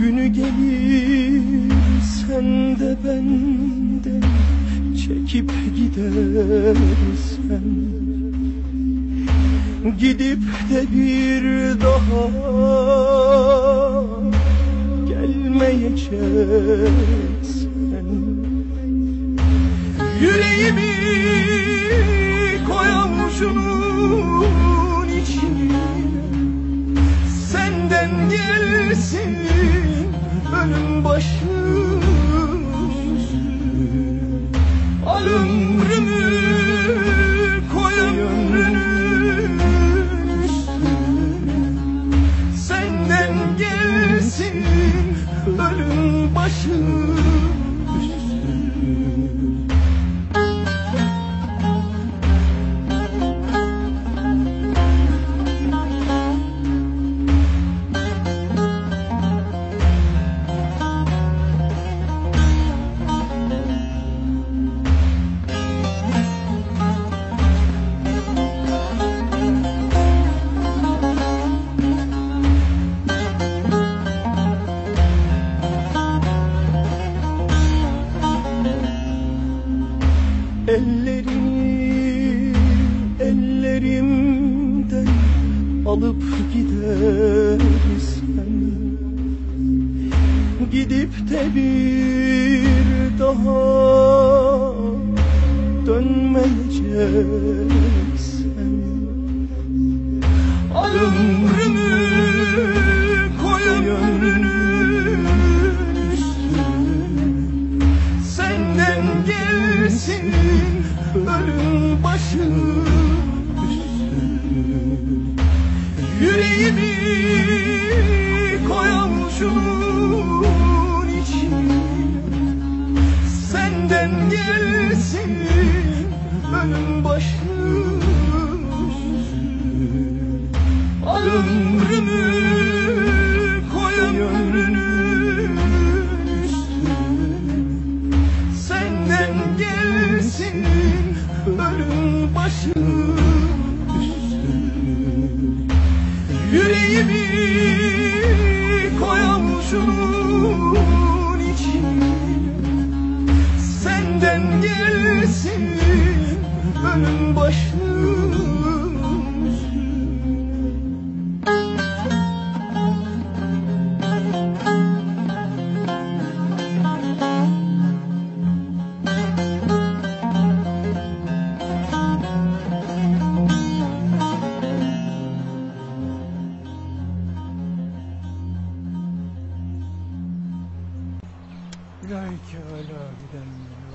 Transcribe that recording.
Günü gelir sen de benden çekip gidersen. Gidip de bir daha gelmeyeceksen Yüreğimi koyamışım içine Senden gelsin ölüm başım Al ömrümü koy ömrünün Senden gelsin ölüm başım Ellerini ellerimden alıp gidersen Gidip de bir daha dönmeyeceksen Al gelsin ölüm başım Yüreğimi koyamuşunun içine Senden gelsin ölüm başım Al ölüm başım Yüreğimi koyamuşunun içine. Senden gelsin ölüm başım İlahi Teala bilen